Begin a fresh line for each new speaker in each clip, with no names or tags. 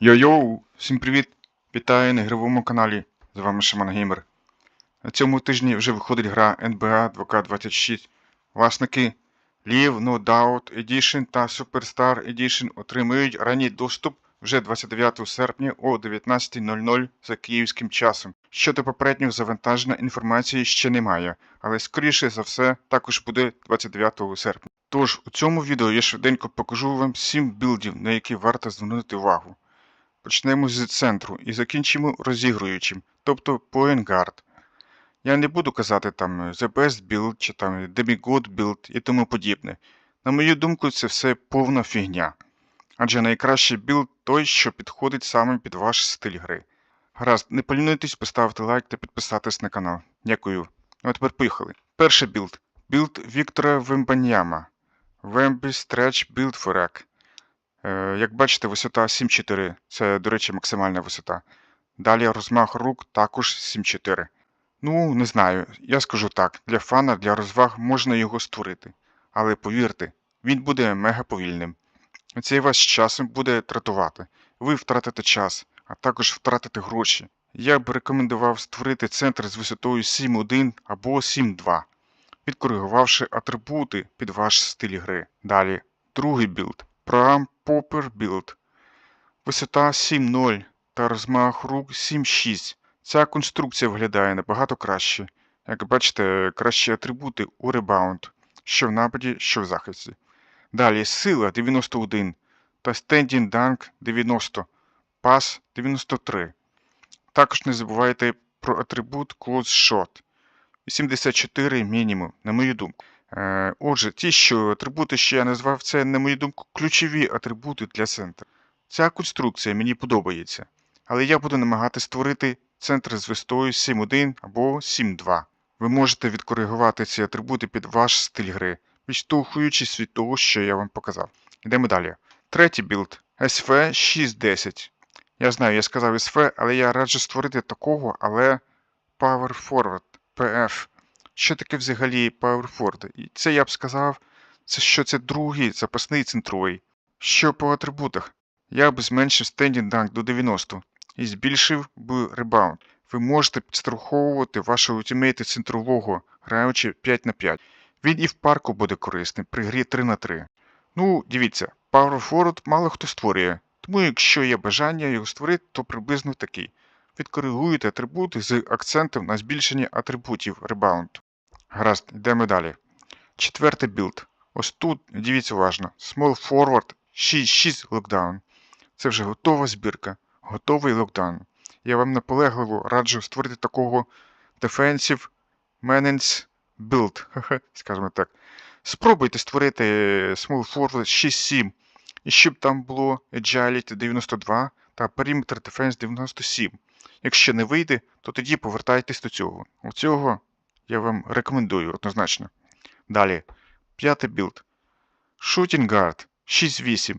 Йо-йоу! Всім привіт! Вітаю на ігровому каналі. З вами Шаман Геймер. На цьому тижні вже виходить гра NBA 2K26. Власники Live No Doubt Edition та Superstar Edition отримують ранній доступ вже 29 серпня о 19.00 за київським часом. Щодо попереднього завантаження інформації ще немає, але скоріше за все також буде 29 серпня. Тож у цьому відео я швиденько покажу вам 7 білдів, на які варто звернути увагу. Почнемо з центру і закінчимо розігруючим, тобто Point Guard. Я не буду казати там The Best Build чи там Demigod Build і тому подібне. На мою думку, це все повна фігня. Адже найкращий білд той, що підходить саме під ваш стиль гри. Гаразд, не полінуйтесь поставити лайк та підписатись на канал. Дякую. Ну а тепер поїхали. Перший білд. Білд Віктора Вембаньяма. Вембі Stretch Build for Rack. Е, Як бачите, висота 7,4. Це, до речі, максимальна висота. Далі розмах рук також 7,4. Ну, не знаю. Я скажу так: для фана, для розваг можна його створити. Але повірте, він буде мега повільним. Цей вас з часом буде тратувати. Ви втратите час, а також втратите гроші. Я б рекомендував створити центр з висотою 7.1 або 7.2, підкоригувавши атрибути під ваш стиль гри. Далі, другий білд. Proam Popper Build. Висота 7.0 та розмах рук 7.6. Ця конструкція виглядає набагато краще. Як бачите, кращі атрибути у ребаунд, що в нападі, що в захисті. Далі сила 91 та Standing Dunk 90, пас 93. Також не забувайте про атрибут Close Shot 84 мінімум, на мою думку. Е, Отже, ті, що атрибути, що я назвав, це, на мою думку, ключові атрибути для центру. Ця конструкція мені подобається, але я буду намагатися створити центр з висотою 7.1 або 7.2. Ви можете відкоригувати ці атрибути під ваш стиль гри, відштовхуючись від того, що я вам показав. Йдемо далі. Третій білд SV 610. Я знаю, я сказав SV, але я раджу створити такого, але Power Forward PF. Що таке взагалі Power Forward? І це я б сказав, це що це другий запасний центровий. Що по атрибутах? Я б зменшив Standing Dunk до 90 і збільшив б ребаунд. Ви можете підстраховувати вашого ультимейта центрового, граючи 5 на 5. Він і в парку буде корисним при грі 3 на 3. Ну, дивіться, Power Forward мало хто створює, тому якщо є бажання його створити, то приблизно такий. Відкоригуєте атрибути з акцентом на збільшення атрибутів ребаунд. Гаразд, йдемо далі. Четвертий білд. Ось тут, дивіться уважно, Small Forward 6-6 локдаун. Це вже готова збірка, готовий локдаун. Я вам наполегливо раджу створити такого Defensive Manage Build, скажімо так. Спробуйте створити Small Forward 6-7, і щоб там було Agility 92 та Perimeter Defense 97. Якщо не вийде, то тоді повертайтесь до цього. У цього я вам рекомендую однозначно. Далі, п'ятий білд. Shooting Guard 6-8.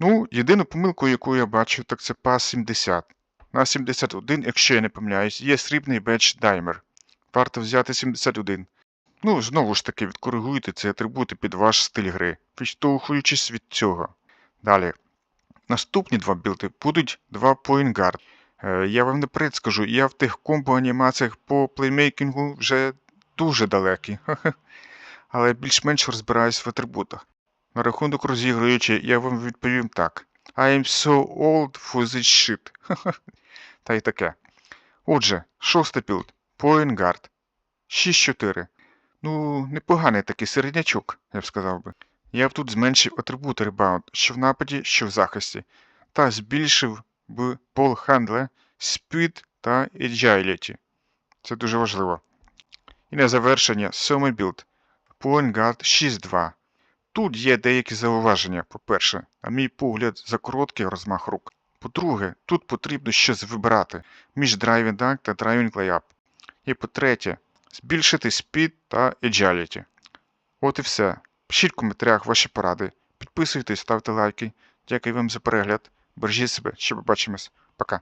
Ну, єдину помилку, яку я бачу, так це пас 70. На 71, якщо я не помиляюсь, є срібний бедж даймер. Варто взяти 71. Ну, знову ж таки, відкоригуйте ці атрибути під ваш стиль гри, відштовхуючись від цього. Далі. Наступні два білди будуть два point guard. Е, Я вам наперед скажу, я в тих комбо-анімаціях по плеймейкінгу вже дуже далекий. Але більш-менш розбираюсь в атрибутах. На рахунок розігруючи, я вам відповім так. I am so old for this shit. Та й таке. Отже, шостий. Point guard. 6-4. Ну, непоганий такий середнячок, я б сказав би. Я б тут зменшив атрибути ребаунд, що в нападі, що в захисті, та збільшив пол хендле, speed та agility. Це дуже важливо. І на завершення сьомий білд. Point Guard 6-2. Тут є деякі зауваження. По-перше, на мій погляд, за короткий розмах рук. По-друге, тут потрібно щось вибирати між Driving Dunk та Driving Layup. І по-третє, збільшити Speed та Agility. От і все. Пишіть в коментарях ваші поради. Підписуйтесь, ставте лайки. Дякую вам за перегляд. Бережіть себе, ще побачимось. Пока.